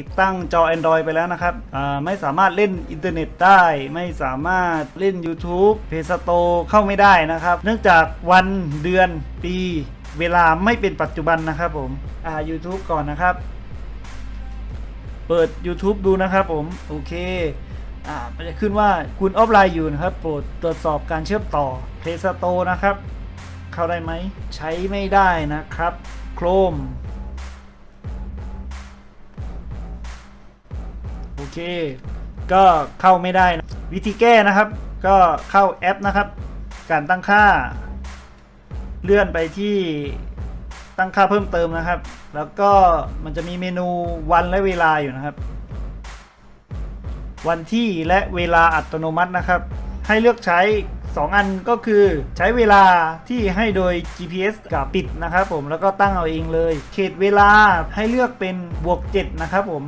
ติดตั้งจอ Android ไปแล้วนะครับอ่าไม่สามารถเล่นอินเทอร์เน็ตได้ ไม่สามารถเล่น YouTube Play Store เข้าไม่ได้นะครับ เนื่องจากวันเดือนปีเวลาไม่เป็นปัจจุบันนะครับผมอ่า YouTube ก่อนนะครับ เปิด YouTube ดูนะครับผม โอเคอ่ามันจะขึ้นว่าคุณออฟไลน์อยู่นะครับ โปรดตรวจสอบการเชื่อมต่อ Play Store นะครับ เข้าได้ไหม ใช้ไม่ได้นะครับ Chrome เค ก็เข้าไม่ได้นะวิธีแก้นะครับ ก็เข้าแอปนะครับ การตั้งค่า เลื่อนไปที่ตั้งค่าเพิ่มเติมนะครับ แล้วก็มันจะมีเมนูวันและเวลาอยู่นะครับ วันที่และเวลาอัตโนมัตินะครับ ให้เลือกใช้ 2 อันก็คือใช้เวลาที่ให้โดย GPS กับปิดนะครับผมแล้วก็ตั้งเอาเองเลย เขตเวลาให้เลือกเป็นบวก 7 นะครับผม